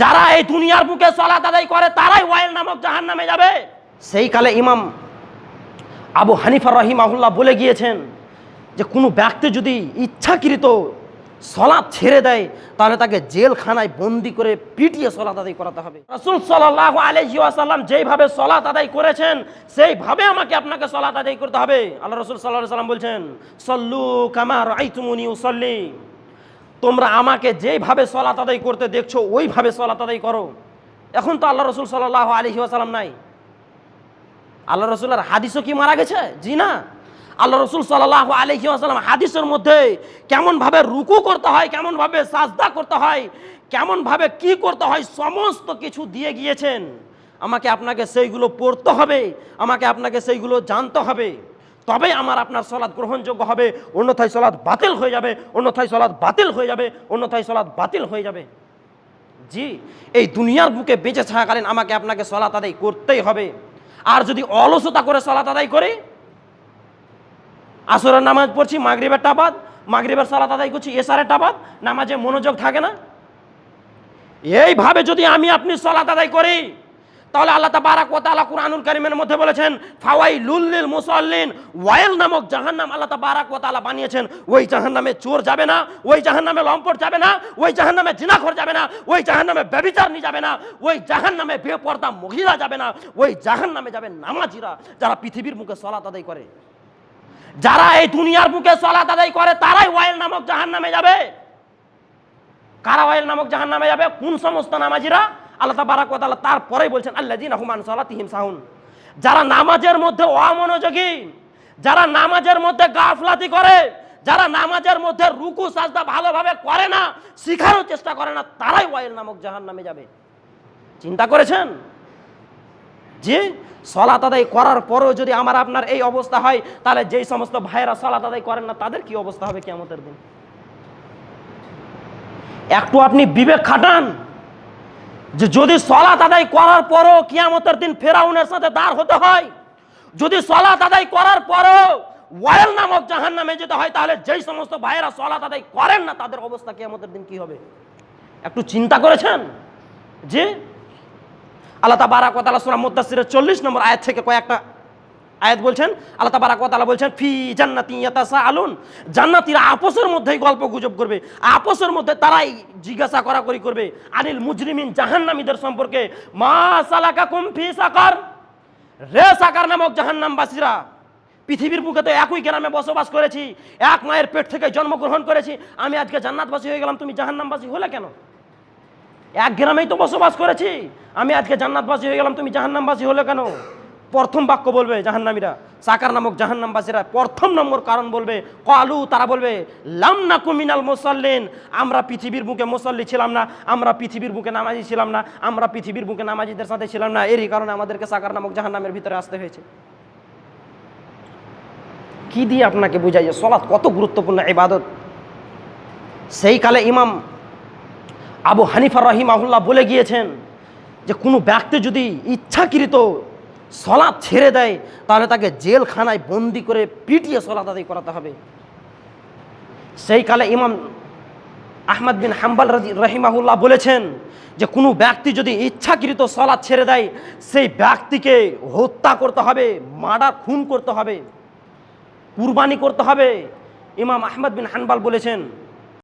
যারা এই দুনিয়ার বুকে সলাত আদায় করে, তারাই ওয়াইল নামক জাহান নামে যাবে। সেই কালে ইমাম আবু হানিফার হানিফা রহিমাহুল্লাহ বলে গিয়েছেন যে, কোনো ব্যক্তি যদি ইচ্ছাকৃত সলাৎ ছেড়ে দেয়, তাহলে তাকে জেলখানায় বন্দি করে পিটিয়ে সলাৎ আদায় করাতে হবে। রসুল সাল্লাহ আলহি আসাল্লাম যেইভাবে সলাৎ আদায় করেছেন, সেইভাবে আমাকে আপনাকে সলাৎ আদায় করতে হবে। আল্লাহ রসুল সাল্লাহ সাল্লাম বলছেন, সল্লু কামার আইতুমুনি উসল্লি। তোমরা আমাকে যেইভাবে সলাত আদায় করতে দেখছ, ওইভাবে সলাত আদায় করো। এখন তো আল্লাহ রসুল সাল্লাহ আলহি আসাল্লাম নাই। আল্লাহ রসুলের হাদিসও কি মারা গেছে? জি না। আল্লাহ রসুল সাল্লাহ আলহি আসাল্লাম হাদিসের মধ্যে কেমনভাবে রুকু করতে হয়, কেমনভাবে সাজদা করতে হয়, কেমনভাবে কি করতে হয়, সমস্ত কিছু দিয়ে গিয়েছেন। আমাকে আপনাকে সেইগুলো পড়তে হবে, আমাকে আপনাকে সেইগুলো জানতে হবে। তবে আমার আপনার সলাদ গ্রহণযোগ্য হবে, অন্যথায় সলাদ বাতিল হয়ে যাবে, অন্যথায় সলাদ বাতিল হয়ে যাবে, অন্যথায় সলাদ বাতিল হয়ে যাবে। জি, এই দুনিয়ার বুকে বেঁচে থাকাকালীন আমাকে আপনাকে সলাত আদায় করতেই হবে। আর যদি অলসতা করে সলাত আদায় করে, আসরের নামাজ পড়ছি, মাগরিবের টাবাদ মাগরিবের সালাত আদায় করছি, এসারের টাবাদ নামাজে মনোযোগ থাকে না? এইভাবে যদি আমি আপনি সলাত আদায় করি তাহলে আল্লাহ তাবারাক ওয়া তাআলা কুরআনুল কারীমের মধ্যে বলেছেন ফাওয়াই লুল্লিল মুসাল্লিন, ওয়াইল নামক জাহান্নাম আল্লাহ তাবারাক ওয়া তাআলা বানিয়েছেন। ওই জাহান্নামে চোর যাবে না, ওই জাহান্নামে লম্পট যাবে না, ওই জাহান্নামে জিনাখোর যাবে না, ওই জাহান্নামে ব্যভিচারনি যাবে না, ওই জাহান্নামে বেপর্দা মহিলা যাবে না, ওই জাহান্নামে যাবে নামাজিরা যারা পৃথিবীর মুখে সলাত আদায় করে। যারা এই দুনিয়ার বুকে সলাত আদায় করে, তারাই ওয়াইল নামক জাহান্নামে যাবে। কারা ওয়াইল নামক জাহান্নামে যাবে? কোন সমস্ত নামাজিরা? আল্লাহ তাবারাক ওয়া তাআলা তারপরেই বলছেন, আল্লাযীনা হুম আন সালাতিহিম সাহুন। যারা নামাজের মধ্যে অমনোযোগী, যারা নামাজের মধ্যে গাফলাতি করে, যারা নামাজের মধ্যে রুকু, সাজদা ভালোভাবে করে না, শিখারও চেষ্টা করে না, তারাই ওয়াইল নামক জাহান্নামে যাবে। চিন্তা করেছেন? যে সলাত আদায় করার পরেও যদি আমার আপনার এই অবস্থা হয়, তাহলে যেই সমস্ত ভাইয়েরা সলাত আদায় করেন না, তাদের কি অবস্থা হবে কেমতের দিন? একটু আপনি বিবেক খাটান। যে যদি সলাত আদায় করার পরও কিয়ামতের দিন ফেরাউনের সাথে দাঁড় হতে হয়, যদি সলাত আদায় করার পরও ওয়াইল নামক জাহান নামে যেতে হয়, তাহলে যেই সমস্ত ভাইয়েরা সলাত আদায় করেন না, তাদের অবস্থা কিয়ামতের দিন কি হবে? একটু চিন্তা করেছেন? যে আল্লাহ তাবারাক ওয়া তাআলা সূরা মুদ্দাসসিরের 40 নম্বর আয়াত থেকে কয়েকটা আয়াত বলছেন, আল্লাহ তাবারাক তাআলা বলছেন, ফি জান্নাতি ইয়াতাসাআলুন। জান্নাতীরা আপসের মধ্যেই গল্প গুজব করবে, আপসের মধ্যে তারাই জিজ্ঞাসা করাকরি করবে, আনিল মুজরিমিন জাহান্নামীদের সম্পর্কে, মা সালাকাকুম ফি সাকার। রে সাকার নামক জাহান্নামবাসীরা, পৃথিবীর বুকে তো একই গ্রামে বসবাস করেছি, এক মায়ের পেট থেকে জন্মগ্রহণ করেছি, আমি আজকে জান্নাতবাসী হয়ে গেলাম, তুমি জাহান্নামবাসী হলে কেন? এক গ্রামেই তো বসবাস করেছি, আমি আজকে জান্নাতবাসী হয়ে গেলাম, তুমি জাহান্নামবাসী হলে কেন? প্রথম বাক্য বলবে জাহান্নামীরা। সাকার নামক জাহান্নামবাসীরা প্রথম নম্বর কারণ বলবে, কালু তারা বলবে, লাম না কুমিনাল মুসাল্লিন আমরা পৃথিবীর বুকে মুসল্লি ছিলাম না, আমরা পৃথিবীর বুকে নামাজি ছিলাম না, আমরা পৃথিবীর বুকে নামাজিদের সাথে ছিলাম না এরই কারণে আমাদেরকে সাকার নামক জাহান্নামের ভিতরে আসতে হয়েছে। কি দিয়ে আপনাকে বুঝাই যে সলাৎ কত গুরুত্বপূর্ণ ইবাদত? সেই কালে ইমাম আবু হানিফার হানিফা রহিমাহুল্লাহ বলে গিয়েছেন যে, কোনো ব্যক্তি যদি ইচ্ছাকৃত সলাৎ ছেড়ে দেয়, তাহলে তাকে জেলখানায় বন্দি করে পিটিয়ে সলাৎ আদায় করাতে হবে। সেই কালে ইমাম আহমদ বিন হাম্বাল রহিমাহুল্লাহ বলেছেন যে, কোনো ব্যক্তি যদি ইচ্ছাকৃত সলাৎ ছেড়ে দেয়, সেই ব্যক্তিকে হত্যা করতে হবে, মার্ডার, খুন করতে হবে, কুরবানি করতে হবে। ইমাম আহমদ বিন হানবাল বলেছেন